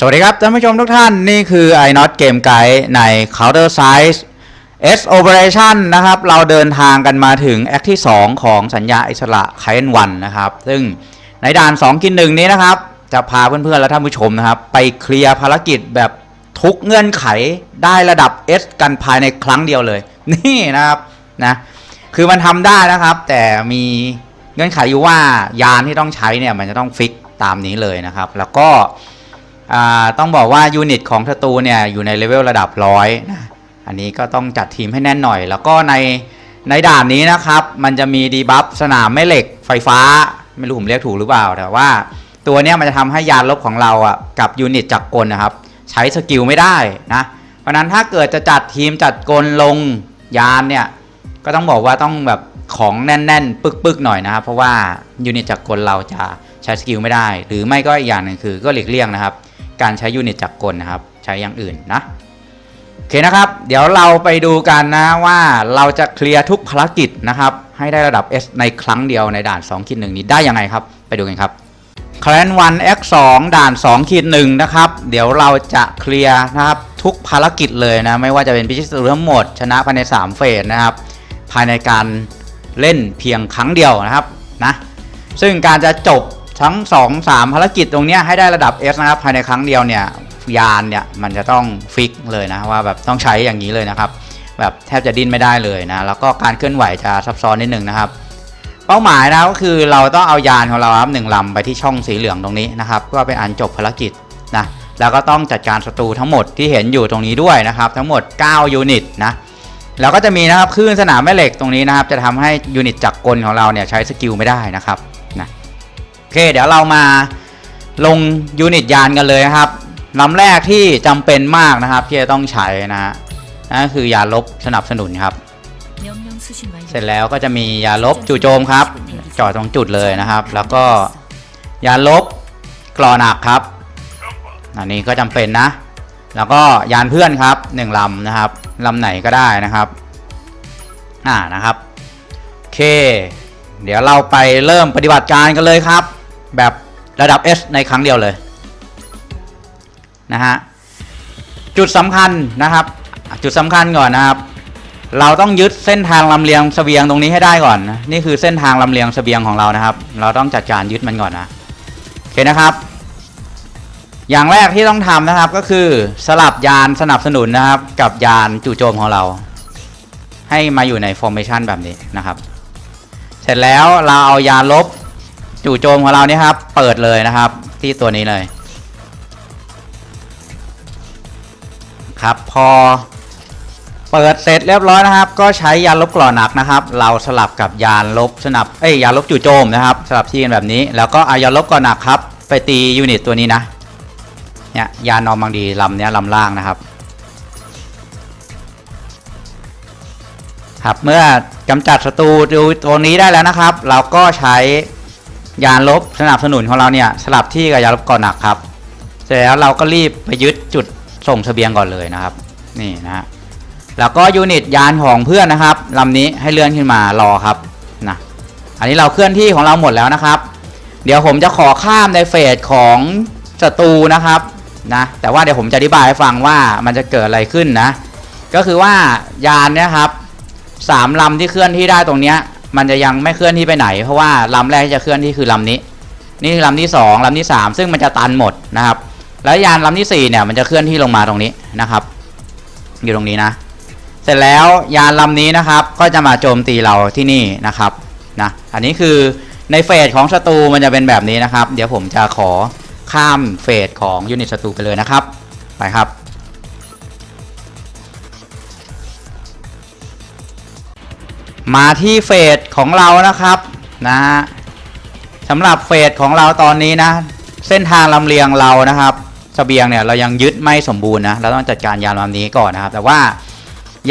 สวัสดีครับท่านผู้ชมทุกท่านนี่คือ i n o t Game Guide ใน Counter Size S Operation นะครับ เราเดินทางกันมาถึงแอคที่ 2 ของสัญญาอิสระไคเอนวันนะครับ ซึ่งในด่าน 2 กินหนึ่งนี้นะครับ จะพาเพื่อนๆ และท่านผู้ชมนะครับ ไปเคลียร์ภารกิจแบบทุกเงื่อนไขได้ระดับ S กันภายในครั้งเดียวเลย นี่นะครับนะคือมันทำได้นะครับ แต่มีเงื่อนไขอยู่ว่ายานที่ต้องใช้เนี่ยมันจะต้องฟิกตามนี้เลยนะครับ แล้วก็ ต้องบอกว่ายูนิตของศัตรูเนี่ยอยู่ในเลเวลระดับร้อยนะอันนี้ก็ต้องจัดทีมให้แน่นหน่อย แล้วก็ในในด่านนี้นะครับ มันจะมีดีบัฟสนามแม่เหล็กไฟฟ้า ไม่รู้ผมเรียกถูกหรือเปล่า แต่ว่าตัวเนี้ยมันจะทำให้ยานลบของเราอะกับยูนิตจักรกลนะครับ ใช้สกิลไม่ได้นะ เพราะฉะนั้นถ้าเกิดจะจัดทีมจัดกลลงยานเนี่ยก็ต้องบอกว่าต้องแบบของแน่นๆ ปึกๆหน่อยนะครับ เพราะว่ายูนิตจักรกลเราจะใช้สกิลไม่ได้ หรือไม่ก็อีกอย่างหนึ่งคือก็หลีกเลี่ยงนะครับ การใช้ยูนิตจักรกลนะครับ ใช้อย่างอื่นนะโอเคนะครับ เดี๋ยวเราไปดูกันนะว่าเราจะเคลียร์ทุกภารกิจนะครับ ให้ได้ระดับ S ในครั้งเดียวในด่าน2คิดหนึ่งนี้ได้ยังไงครับ ไปดูกันครับคลนวัน X 2ด่าน2ขีดหนึ่งนะครับ เดี๋ยวเราจะเคลียร์นะครับทุกภารกิจเลยนะ ไม่ว่าจะเป็นพิชิตทั้งหมดชนะภายใน 3 เฟสนะครับ ภายในการเล่นเพียงครั้งเดียวนะครับนะซึ่งการจะจบ ทั้ง 2 3 ภารกิจตรงนี้ให้ได้ระดับ S นะครับภายในครั้งเดียวเนี่ยยานเนี่ยมันจะต้องฟิกเลยนะว่าแบบต้องใช้อย่างนี้เลยนะครับ แบบแทบจะดิ้นไม่ได้เลยนะแล้วก็การเคลื่อนไหวจะซับซ้อนนิดนึงนะครับ เป้าหมายนะก็คือเราต้องเอายานของเราครับหนึ่งลำไปที่ช่องสีเหลืองตรงนี้นะครับก็เป็นอันจบภารกิจนะแล้วก็ต้องจัดการศัตรูทั้งหมดที่เห็นอยู่ตรงนี้ด้วยนะครับ ทั้งหมด 9 ยูนิตนะแล้วก็จะมีนะครับคลื่นสนามแม่เหล็กตรงนี้นะครับ จะทำให้ยูนิตจักรกลของเราเนี่ยใช้สกิลไม่ได้นะครับ เคเดี๋ยวเรามาลงยูนิตยานกันเลยครับลำแรกที่จำเป็นมากนะครับที่จะต้องใช้นะนั่นคือยาลบสนับสนุนครับ เสร็จแล้วก็จะมียาลบจู่โจมครับจ่อตรงจุดเลยนะครับ แล้วก็ยาลบกรอหนักครับ อันนี้ก็จำเป็นนะ แล้วก็ยานเพื่อนครับหนึ่งลำนะครับลำไหนก็ได้นะครับอ่านะครับโอเค เดี๋ยวเราไปเริ่มปฏิบัติการกันเลยครับ แบบระดับ S ในครั้งเดียวเลยนะฮะจุดสำคัญนะครับ จุดสำคัญก่อนนะครับ เราต้องยึดเส้นทางลำเลียงเสบียงตรงนี้ให้ได้ก่อนนี่คือเส้นทางลำเลียงเสบียงของเรานะครับ เราต้องจัดการยึดมันก่อนนะโอเคนะครับ อย่างแรกที่ต้องทำนะครับก็คือสลับยานสนับสนุนนะครับ กับยานจู่โจมของเรา ให้มาอยู่ใน formation แบบนี้นะครับ เสร็จแล้วเราเอายานลบ จู่โจมของเราเนี่ยครับ เปิดเลยนะครับ ที่ตัวนี้เลย ครับพอ เปิดเสร็จเรียบร้อยนะครับ ก็ใช้ยานลบกรอหนักนะครับ เราสลับกับยานลบสนับเอ้ยยานลบจู่โจมนะครับสลับที่กันแบบนี้ แล้วก็อายานลบกรอหนักครับ ไปตียูนิตตัวนี้นะเนี่ยยานนอร์มังดีลำเนี้ยลำล่างนะครับครับเมื่อกำจัดศัตรูดูตัวนี้ได้แล้วนะครับ เราก็ใช้ ยานลบสนับสนุนของเราเนี่ยสลับที่กับยานลบกรอนหนักครับเสร็จแล้วเราก็รีบไปยึดจุดส่งเสบียงก่อนเลยนะครับ นี่นะฮะแล้วก็ยูนิตยานของเพื่อนนะครับลำนี้ให้เลื่อนขึ้นมารอครับนะอันนี้เราเคลื่อนที่ของเราหมดแล้วนะครับ เดี๋ยวผมจะขอข้ามในเฟสของศัตรูนะครับนะแต่ว่าเดี๋ยวผมจะอธิบายให้ฟังว่ามันจะเกิดอะไรขึ้นนะ ก็คือว่ายานเนี่ยครับสามลำที่เคลื่อนที่ได้ตรงเนี้ย มันจะยังไม่เคลื่อนที่ไปไหน เพราะว่าลำแรกที่จะเคลื่อนที่คือลำนี้ นี่คือลำที่สองลำที่สามซึ่งมันจะตันหมดนะครับ แล้วยานลำที่สี่เนี่ยมันจะเคลื่อนที่ลงมาตรงนี้นะครับ อยู่ตรงนี้นะ เสร็จแล้วยานลำนี้นะครับ ก็จะมาโจมตีเราที่นี่นะครับนะอันนี้คือในเฟสของศัตรูมันจะเป็นแบบนี้นะครับ เดี๋ยวผมจะขอข้ามเฟสของยูนิตศัตรูไปเลยนะครับ ไปครับ มาที่เฟสของเรานะครับนะฮะสำหรับเฟสของเราตอนนี้นะ เส้นทางลำเลียงเรานะครับเสบียงเนี่ยเรายังยึดไม่สมบูรณ์นะเราต้องจัดการยานลำนี้ก่อนนะครับ แต่ว่า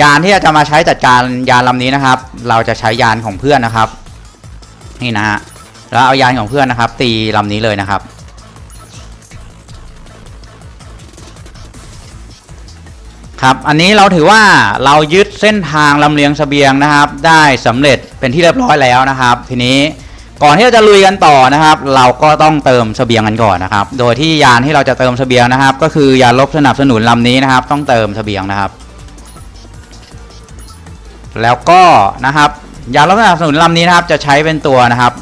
ยานที่จะมาใช้จัดการยานลำนี้นะครับ เราจะใช้ยานของเพื่อนนะครับ นี่นะฮะแล้วเอายานของเพื่อนนะครับ ตีลำนี้เลยนะครับ ครับ อันนี้เราถือว่าเรายึดเส้นทางลำเลียงเสบียงนะครับ ได้สำเร็จเป็นที่เรียบร้อยแล้วนะครับ ทีนี้ก่อนที่เราจะลุยกันต่อนะครับ เราก็ต้องเติมเสบียงกันก่อนนะครับ โดยที่ยานที่เราจะเติมเสบียงนะครับ ก็คือยานลบสนับสนุนลำนี้นะครับ ต้องเติมเสบียงนะครับ แล้วก็นะครับ ยานลบสนับสนุนลำนี้นะครับ จะใช้เป็นตัวนะครับ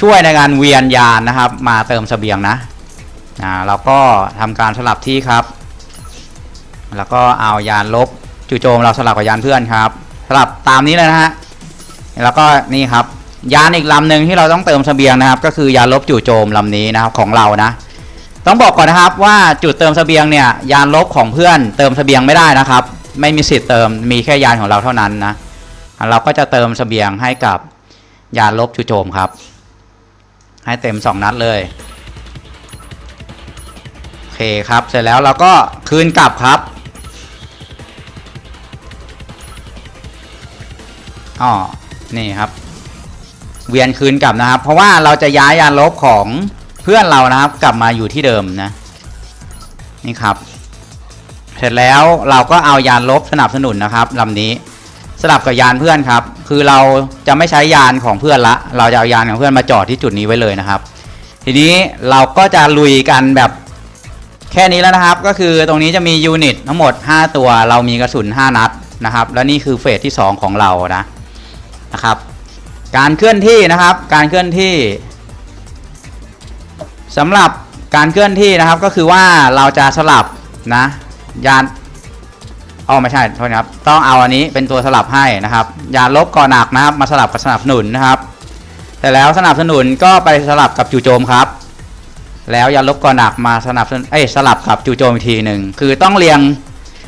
ช่วยในการเวียนยานนะครับ มาเติมเสบียงนะอ่าเราก็ทำการสลับที่ครับ แล้วก็เอายานลบจู่โจมเราสลับกับยานเพื่อนครับสลับตามนี้เลยนะฮะแล้วก็นี่ครับยานอีกลำหนึ่งที่เราต้องเติมเสบียงนะครับ ก็คือยานลบจู่โจมลำนี้นะครับของเรานะ ต้องบอกก่อนนะครับว่าจุดเติมเสบียงเนี่ยยานลบของเพื่อนเติมเสบียงไม่ได้นะครับ ไม่มีสิทธิ์เติมมีแค่ยานของเราเท่านั้นนะเราก็จะเติมเสบียงให้กับยานลบจู่โจมครับ ให้เต็มสองนัดเลยโอเคครับเสร็จแล้วเราก็คืนกลับครับ อ๋อนี่ครับ เวียนคืนกลับนะครับ เพราะว่าเราจะย้ายยานลบของเพื่อนเรานะครับ กลับมาอยู่ที่เดิมนะ นี่ครับ เสร็จแล้วเราก็เอายานลบสนับสนุนนะครับลำนี้สลับกับยานเพื่อนครับ คือเราจะไม่ใช้ยานของเพื่อนละ เราจะเอายานของเพื่อนมาจอดที่จุดนี้ไว้เลยนะครับ ทีนี้เราก็จะลุยกันแบบแค่นี้แล้วนะครับ ก็คือตรงนี้จะมียูนิตทั้งหมด 5 ตัว เรามีกระสุน 5 นัดนะครับ และนี่คือเฟสที่ 2 ของเรานะ นะครับ การเคลื่อนที่นะครับ การเคลื่อนที่สำหรับการเคลื่อนที่นะครับก็คือว่าเราจะสลับนะยานอ๋อไม่ใช่โทษนะครับ ต้องเอาอันนี้เป็นตัวสลับให้นะครับ ยานลบก่อนหนักนะครับ มาสลับกับสนับสนุนนะครับ แต่แล้วสนับสนุนก็ไปสลับกับจู่โจมครับ แล้วยานลบก่อนหนักมาสนับสนเอ้สลับกับจู่โจมอีกทีหนึ่งคือต้องเรียง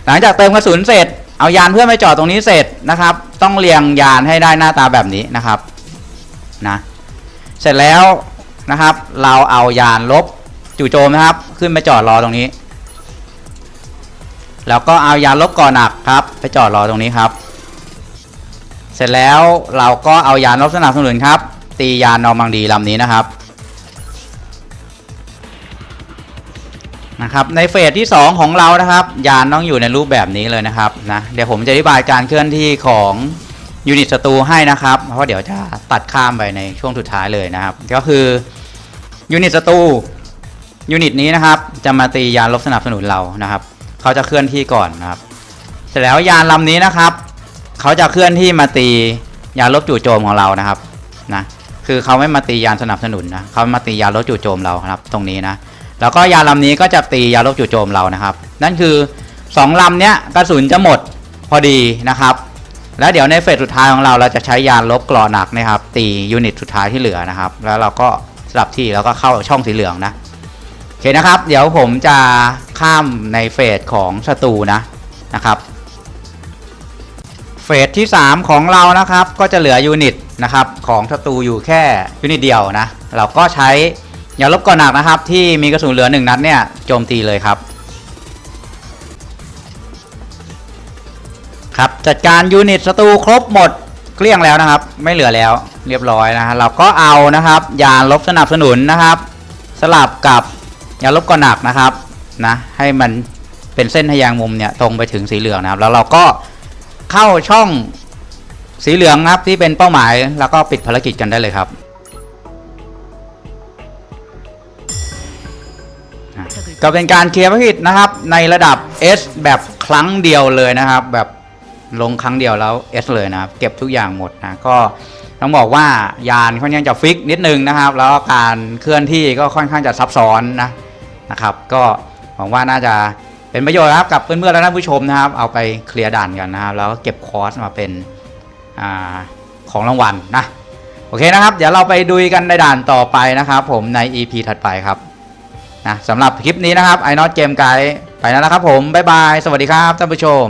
หลังจากเติมกระสุนเสร็จ เอายานเพื่อนไปจอดตรงนี้เสร็จนะครับ ต้องเรียงยานให้ได้หน้าตาแบบนี้นะครับนะเสร็จแล้วนะครับ เราเอายานลบจู่โจมนะครับ ขึ้นไปจอดรอตรงนี้ แล้วก็เอายานลบก่อหนักครับ ไปจอดรอตรงนี้ครับ เสร็จแล้วเราก็เอายานลบสนับสนุนครับ ตียานนอร์มังดีลำนี้นะครับ นะครับในเฟสที่ 2 ของเรานะครับ ยานต้องอยู่ในรูปแบบนี้เลยนะครับนะเดี๋ยวผมจะอธิบายการเคลื่อนที่ของยูนิตศัตรูให้นะครับ เพราะเดี๋ยวจะตัดข้ามไปในช่วงสุดท้ายเลยนะครับ ก็คือยูนิตศัตรูยูนิตนี้นะครับ จะมาตียานลบสนับสนุนเรานะครับเขาจะเคลื่อนที่ก่อนนะครับ เสร็จแล้วยานลำนี้นะครับเขาจะเคลื่อนที่มาตียานลบจู่โจมของเรานะครับนะคือเขาไม่มาตียานสนับสนุนนะเขามาตียานลบจู่โจมเราครับ ตรงนี้นะ แล้วก็ยานลำนี้ก็จะตียานลบจู่โจมเรานะครับ นั่นคือ2ลำเนี้ยกระสุนจะหมดพอดีนะครับ แล้วเดี๋ยวในเฟสสุดท้ายของเราเราจะใช้ยานลบกรอหนักนะครับ ตียูนิตสุดท้ายที่เหลือนะครับ แล้วเราก็สลับที่แล้วก็เข้าช่องสีเหลืองนะโอเคนะครับ เดี๋ยวผมจะข้ามในเฟสของศัตรูนะนะครับเฟสที่ 3 ของเรานะครับก็จะเหลือยูนิตนะครับของศัตรูอยู่แค่ยูนิตเดียวนะ เราก็ใช้ อย่าลบก่อนหนักนะครับ ที่มีกระสุนเหลือหนึ่งนัดเนี่ยโจมตีเลยครับ ครับจัดการยูนิตศัตรูครบหมดเกลี้ยงแล้วนะครับ ไม่เหลือแล้วเรียบร้อยนะฮะเราก็เอานะครับ ยานลบสนับสนุนนะครับ สลับกับยาลบก่อนหนักนะครับนะให้มันเป็นเส้นทะแยงมุมเนี่ยตรงไปถึงสีเหลืองนะครับ แล้วเราก็เข้าช่องสีเหลืองนะครับที่เป็นเป้าหมายแล้วก็ปิดภารกิจกันได้เลยครับ ก็เป็นการเคลียร์ภารกิจนะครับ ในระดับ S แบบครั้งเดียวเลยนะครับ แบบลงครั้งเดียวแล้ว S เลยนะครับ เก็บทุกอย่างหมดนะก็ต้องบอกว่ายานค่อนข้างจะฟิกนิดนึงนะครับ แล้วการเคลื่อนที่ก็ค่อนข้างจะซับซ้อนนะนะครับ ก็หวังว่าน่าจะเป็นประโยชน์นะครับกับเพื่อนๆและท่านผู้ชมนะครับ เอาไปเคลียร์ด่านกันนะครับ แล้วก็เก็บคอร์สมาเป็นอของรางวัลนะโอเคนะครับ เดี๋ยวเราไปดูกันในด่านต่อไปนะครับ ผมใน EP ถัดไปครับ นะสำหรับคลิปนี้นะครับไอ o น g เกมไกด์ไปแล้วนะครับผม บ๊ายบาย สวัสดีครับท่านผู้ชม